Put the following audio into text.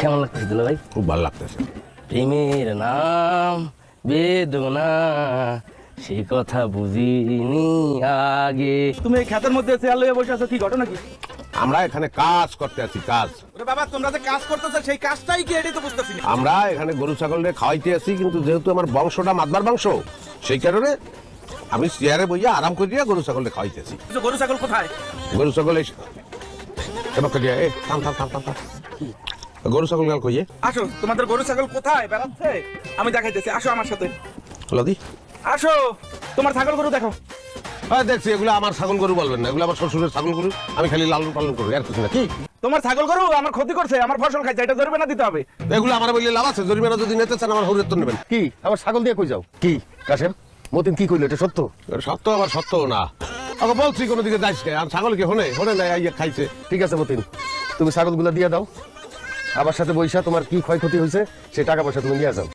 কেমন লাগতেছে দুলা ভাই খুব ভালো লাগতেছে প্রেমের নাম বেদনা সে কথা বুঝিনি আগে তুমি এই খেতের মধ্যে চেয়ার লইয়া বসে আছো কি ঘটনা কি আমরা এখানে কাজ করতে আছি কাজ ওরে বাবা তোমরা যে কাজ করতেছো সেই কাজটাই কি এটাই তো বুঝতেছি না আমরা এখানে গরু ছাগলরে খাওয়াইতে আছি কিন্তু যেহেতু আমার বংশটা মাতবার বংশ সেই কারণে আমি চেয়ারে বইয়া আরাম করিয়া গরু ছাগলরে খাওয়াইতেছি তো গরু ছাগল কোথায় গরু ছাগল এসে এবার করিয়া এ থাম থাম থাম থাম থাম গরু ছাগল গাল কইয়ে আসো তোমাদের গরু ছাগল কোথায়? বেড়াচ্ছে। আমি দেখাইতেছি আসো আমার সাথে। লদি আসো তোমার ছাগল গরু দেখো। হ্যাঁ দেখছি এগুলো আমার ছাগল গরু বলবেন না। এগুলো আমার শ্বশুরের ছাগল গরু। আমি খালি লালন পালন করি আর কিছু না। কি? তোমার ছাগল গরু আমার ক্ষতি করছে আমার ফসল খাইছে এটা জরিমানা দিতে হবে। এগুলো আমার বললে লাভ আছে জরিমানা যদি নিতে চান আমার হরিয়ত নেবেন। কি? আমার ছাগল দিয়ে কই যাও? কি? কাশেম মতিন কি কইলো এটা সত্য? সত্য আবার সত্য না। ওকে বলছি কোনো দিকে যাইস কে আর ছাগল কি হনে? হনে নাই আইয়া খাইছে। ঠিক আছে মতিন। তুমি ছাগলগুলো দিয়ে দাও। আমার সাথে বৈশা তোমার কি ক্ষয়ক্ষতি হয়েছে সে টাকা পয়সা তুমি নিয়ে যাও।